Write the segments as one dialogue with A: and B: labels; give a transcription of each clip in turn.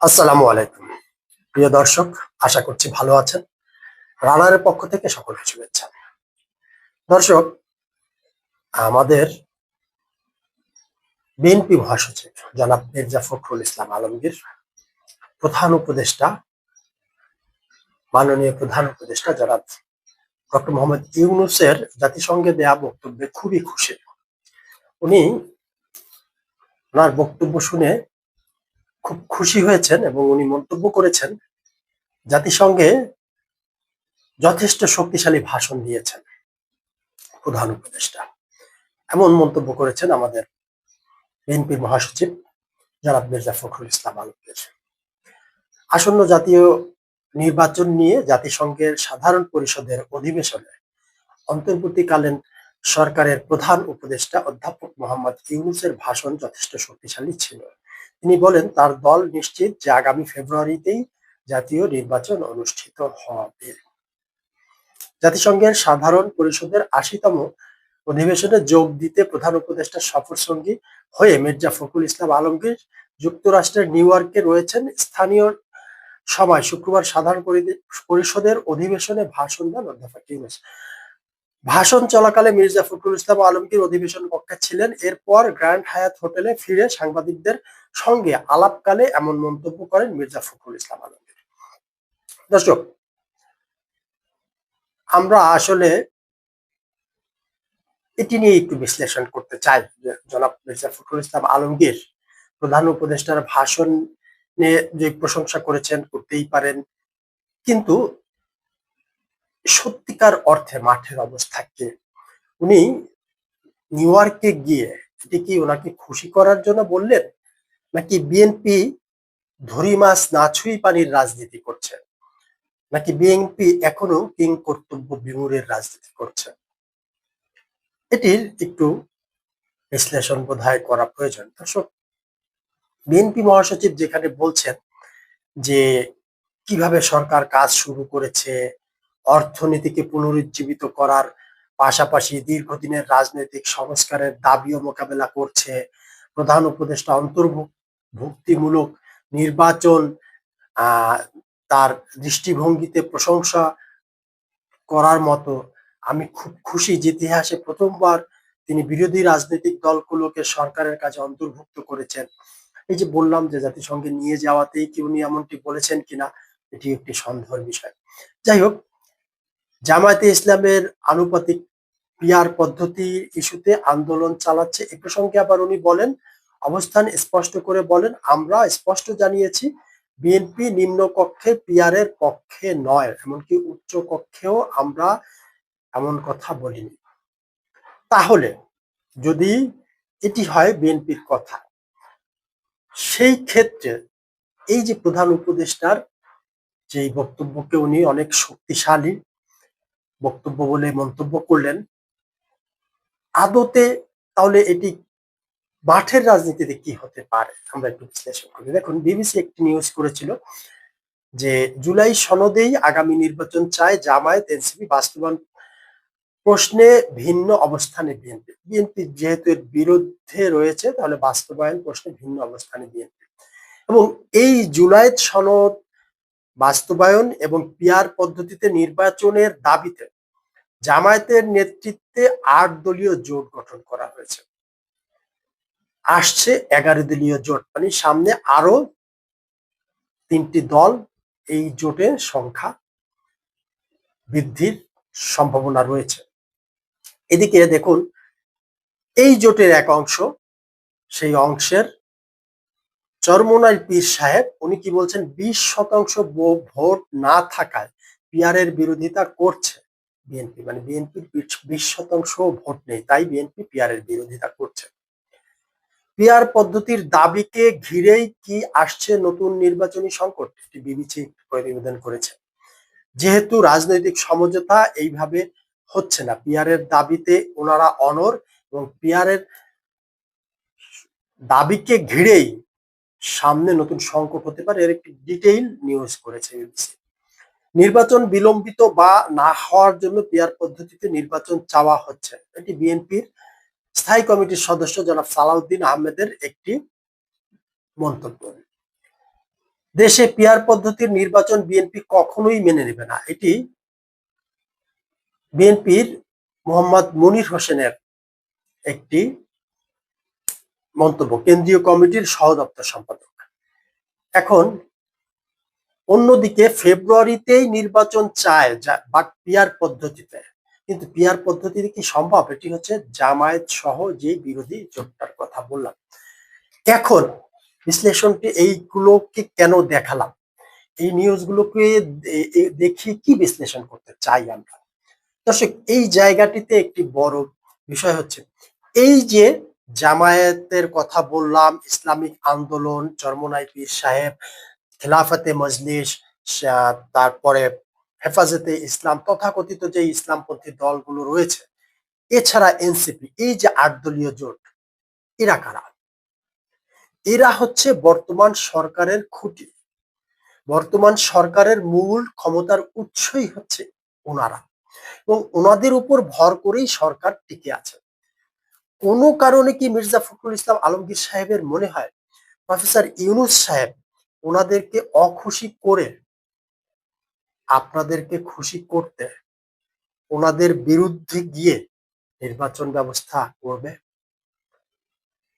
A: আসসালামু আলাইকুম। প্রিয় দর্শক, আশা করছি ভালো আছেন। রানারের পক্ষ থেকে সকলকে শুভেচ্ছা। দর্শক, আমাদের বিএনপি মহাসচিব জনাব মির্জা ফখরুল ইসলাম আলমগীর, প্রধান উপদেষ্টা, মাননীয় প্রধান উপদেষ্টা জনাব ডক্টর মোহাম্মদ ইউনুসের জাতিসংঘে দেয়া বক্তব্যে খুবই খুশি। উনি ওনার বক্তব্য শুনে খুব খুশি হয়েছেন এবং উনি মন্তব্য করেছেন, জাতিসংঘে যথেষ্ট শক্তিশালী ভাষণ দিয়েছেন প্রধান উপদেষ্টা। এমন মন্তব্য করেছেন আমাদের বিএনপির মহাসচিব জনাব মির্জা ফখরুল ইসলাম আলমগীর। আসন্ন জাতীয় নির্বাচন নিয়ে জাতিসংঘের সাধারণ পরিষদের অধিবেশনে অন্তর্বর্তীকালীন সরকারের প্রধান উপদেষ্টা অধ্যাপক মোহাম্মদ ইউনুসের ভাষণ যথেষ্ট শক্তিশালী ছিল। তিনি বলেন, তার দল নিশ্চিত যে আগামী ফেব্রুয়ারিতেই জাতীয় নির্বাচন অনুষ্ঠিত হবে। জাতিসংঘের সাধারণ পরিষদের আশিতম অধিবেশনে যোগ দিতে প্রধান উপদেষ্টা সফর সঙ্গী হয়ে মির্জা ফখরুল ইসলাম আলমগীর যুক্তরাষ্ট্রের নিউ ইয়র্কে রয়েছেন। স্থানীয় সময় শুক্রবার সাধারণ পরিষদের অধিবেশনে ভাষণ দেন অধ্যাপক ইউনুস। ভাষণ চলাকালে মির্জা ফখরুল ইসলাম আলমগীর অধিবেশন কক্ষে ছিলেন। এরপর গ্র্যান্ড হায়াত হোটেলে ফিরে সাংবাদিকদের সঙ্গে আলাপকালে এমন মন্তব্য করেন মির্জা ফখরুল ইসলাম আলমগীর। দর্শক, আমরা আসলে এটি নিয়ে একটু বিশ্লেষণ করতে চাই। জনাব মির্জা ফখরুল ইসলাম আলমগীর প্রধান উপদেষ্টার ভাষণ নিয়ে যে প্রশংসা করেছেন, করতেই পারেন। কিন্তু সত্যিকার অর্থে মাঠের অবস্থা কি? উনি নিউ ইয়র্কে গিয়ে এটি কি ওনাকে খুশি করার জন্য বললেন? নাকি বিএনপি ধরি মাছ না ছুঁই পানির রাজনীতি করছে? নাকি বিএনপি এখনও কিং কর্তব্য বিমূরের রাজনীতি করছে? এটির একটু বিশ্লেষণ বোধ করা প্রয়োজন। দর্শক বিএনপি মহাসচিব যেখানে বলছেন যে কীভাবে সরকার কাজ শুরু করেছে অর্থনীতিকে পুনরুজ্জীবিত করার পাশাপাশি দীর্ঘদিনের রাজনৈতিক সংস্কারের দাবিও মোকাবেলা করছে প্রধান উপদেষ্টা অন্তর্ভুক্তিমূলক নির্বাচন তার দৃষ্টিভঙ্গিতে প্রশংসা করার মতো। আমি খুব খুশি যে ইতিহাসে প্রথমবার তিনি বিরোধী রাজনৈতিক দলগুলোকে সরকারের কাছে অন্তর্ভুক্ত করেছেন। এই যে বললাম যে জাতিসংঘে নিয়ে যাওয়াতেই কি উনি এমনটি বলেছেন কিনা, এটি একটি সন্দেহের বিষয়। যাই হোক জামায়াতে ইসলামের আনুপাতিক পিয়ার পদ্ধতি ইস্যুতে আন্দোলন চালাচ্ছে। এ প্রসঙ্গে আবার উনি বলেন, অবস্থান স্পষ্ট করে বলেন, আমরা স্পষ্ট জানিয়েছি, বিএনপি নিম্ন কক্ষে পিয়ারের পক্ষে নয়, এমনকি উচ্চ কক্ষেও আমরা এমন কথা বলিনি। তাহলে যদি এটি হয় বিএনপির কথা, সেই ক্ষেত্রে এই যে প্রধান উপদেষ্টার যে বক্তব্যকে উনি অনেক শক্তিশালী বক্তব্য বলে মন্তব্য করলেন। আদতে তাহলে এটি মাঠের রাজনীতিতে কি হতে পারে? আমরা একটু বিশ্লেষণ করি। দেখুন, বিবিসি একটি নিউজ করেছিল যে জুলাই সনদেই আগামী নির্বাচন চায় জামায়াত, এনসিপি বাস্তবায়ন প্রশ্নে ভিন্ন অবস্থানে বিএনপি। বিএনপি যেহেতু এর বিরুদ্ধে রয়েছে, তাহলে বাস্তবায়ন প্রশ্নে ভিন্ন অবস্থানে বিএনপি। এবং এই জুলাই সনদ বাস্তবায়ন এবং পিয়ার পদ্ধতিতে নির্বাচনের দাবিতে জামায়াতের নেতৃত্বে আট দলীয় জোট গঠন করা হয়েছে। আসছে এগারো দলীয় জোট। মানে সামনে আরও তিনটি দল এই জোটের সংখ্যা বৃদ্ধির সম্ভাবনা রয়েছে। এদিকে দেখুন, এই জোটের এক অংশ, সেই অংশের চরমোনাই পীর সাহেব, উনি কি বলছেন, বিশ শতাংশ ভোট না থাকায় পিয়ারের বিরোধিতা করছে বিএনপি। মানে বিএনপির বিশ শতাংশ ভোট নেই, তাই বিএনপি পিয়ারের বিরোধিতা করছে। পিয়ার পদ্ধতির দাবিকে ঘিরেই কি আসছে নতুন নির্বাচনী সংকট? এটি বিবিসি প্রতিবেদন করেছে। যেহেতু রাজনৈতিক সমঝোতা এইভাবে হচ্ছে না পিয়ারের দাবিতে ওনারা অনর এবং পিয়ারের দাবিকে ঘিরেই সামনে নতুন সংকট হতে পারে এর একটি ডিটেইল নিউজ করেছে বিবিসি নির্বাচন বিলম্বিত বা না হওয়ার জন্য পিয়ার পদ্ধতিতে নির্বাচন চাওয়া হচ্ছে। এটি বিএনপির স্থায়ী কমিটির সদস্য জনাব সালাউদ্দিন আহমেদের একটি মন্তব্য। দেশে পিয়ার পদ্ধতির নির্বাচন বিএনপি কখনোই মেনে নেবে না। এটি বিএনপির মোহাম্মদ মুনির হোসেনের একটি মন্তব্য। কেন্দ্রীয় কমিটির সহ দপ্তর সম্পাদক। এখন অন্যদিকে ফেব্রুয়ারিতেই নির্বাচন চায় বাট পিয়ার পদ্ধতিতে। কিন্তু পিয়ার পদ্ধতিতে কি সম্ভব? এটি হচ্ছে জামায়াত সহ যে বিরোধী জোটটার কথা বললাম। এখন বিশ্লেষণটি এইগুলোকে কেন দেখালাম? এই নিউজগুলোকে দেখিয়ে কি বিশ্লেষণ করতে চাই আমরা? দর্শক, এই জায়গাটিতে একটি বড় বিষয় হচ্ছে, এই যে জামায়াতের কথা বললাম, ইসলামিক আন্দোলন, চরমনাই পীর সাহেব, খেলাফতে মজলিস তারপরে হেফাজতে ইসলাম, তথাকথিত যে ইসলামপন্থী দলগুলো রয়েছে, এছাড়া এনসিপি, এই যে আট দলীয় জোট, এরা কারা? এরা হচ্ছে বর্তমান সরকারের খুঁটি। বর্তমান সরকারের মূল ক্ষমতার উৎসই হচ্ছে ওনারা এবং ওনাদের উপর ভর করেই সরকার টিকে আছে। কোনো কারণে কি মির্জা ফখরুল ইসলাম আলমগীর সাহেবের মনে হয়? প্রফেসর ইউনুস সাহেব ওনাদেরকে অখুশি করে আপনাদেরকে খুশি করতে ওনাদের বিরুদ্ধে গিয়ে নির্বাচন ব্যবস্থা করবে?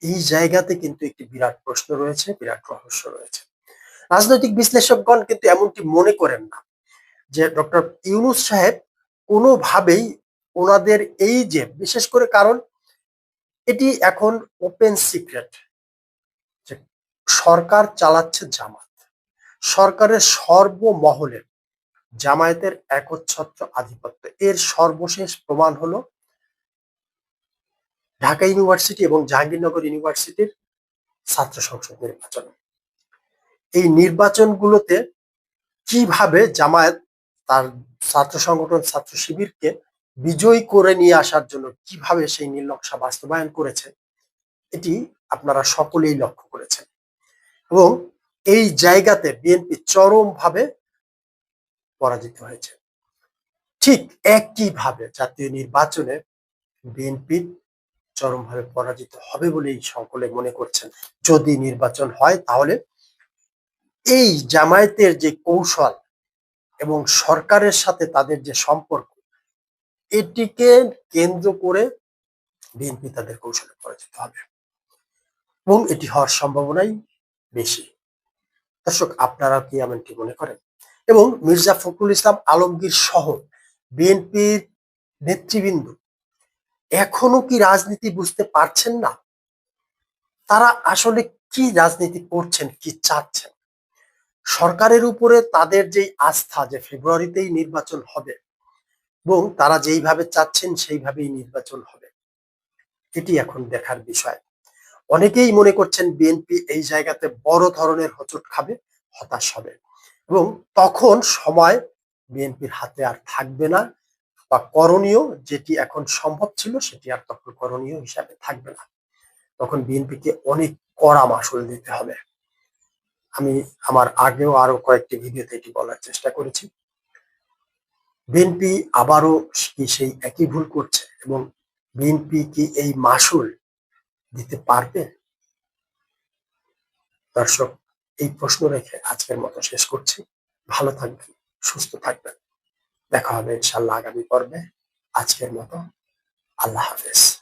A: এই জায়গাতে কিন্তু একটি বিরাট প্রশ্ন রয়েছে, বিরাট রহস্য রয়েছে। রাজনৈতিক বিশ্লেষকগণ কিন্তু এমনটি মনে করেন না যে ডক্টর ইউনুস সাহেব কোনোভাবেই ওনাদের এই যে, বিশেষ করে কারণ এটি এখন ওপেন সিক্রেট সরকার চালাচ্ছে জামাত সরকারের সর্বমহলে জামায়াতের একচ্ছত্র আধিপত্য। এর সর্বশেষ প্রমাণ হলো ঢাকা ইউনিভার্সিটি এবং জাহাঙ্গীরনগর ইউনিভার্সিটির ছাত্র সংসদ নির্বাচন। এই নির্বাচনগুলোতে কীভাবে জামায়াত তার ছাত্র সংগঠন, ছাত্র শিবিরকে বিজয়ী করে নিয়ে আসার জন্য কীভাবে সেই নীল নকশা বাস্তবায়ন করেছে, এটি আপনারা সকলেই লক্ষ্য করেছেন। এবং এই জায়গাতে বিএনপি চরমভাবে পরাজিত হয়েছে। ঠিক একইভাবে জাতীয় নির্বাচনে বিএনপি চরমভাবে পরাজিত হবে বলেই সকলে মনে করছেন। যদি নির্বাচন হয় তাহলে এই জামায়াতের যে কৌশল এবং সরকারের সাথে তাদের যে সম্পর্ক এটিকে কেন্দ্র করে বিএনপি তাদের কৌশলে পরাজিত হবে। এবং এটি হওয়ার সম্ভাবনাই বেশি। দর্শক, আপনারা কি এমনটি মনে করেন? এবং মির্জা ফখরুল ইসলাম আলমগীর সহ বিএনপির নেতৃবৃন্দ এখনও কি রাজনীতি বুঝতে পারছেন না? তারা আসলে কি রাজনীতি করছেন, কি চাচ্ছেন? সরকারের উপরে তাদের যে আস্থা যে ফেব্রুয়ারিতেই নির্বাচন হবে এবং তারা যেইভাবে চাচ্ছেন সেইভাবেই নির্বাচন হবে। এটি এখন দেখার বিষয়। অনেকেই মনে করছেন বিএনপি এই জায়গাতে বড় ধরনের হোঁচট খাবে, হতাশ হবে। এবং তখন সময় বিএনপির হাতে আর থাকবে না বা করণীয় যেটি এখন সম্ভব ছিল সেটি আর তখন করণীয় হিসাবে থাকবে না। তখন বিএনপিকে অনেক কড়া মাসুল দিতে হবে। আমি আমার আগেও আরও কয়েকটি ভিডিওতে এটি বলার চেষ্টা করেছি। বিএনপি আবারও কি সেই একই ভুল করছে এবং বিএনপি কি এই মাসুল দিতে পারবে? দর্শক, এই প্রশ্ন রেখে আজকের মতো শেষ করছি। ভালো থাকবেন, সুস্থ থাকবেন। দেখা হবে ইনশাল্লাহ আগামী পর্বে। আজকের মতো আল্লাহ হাফেজ।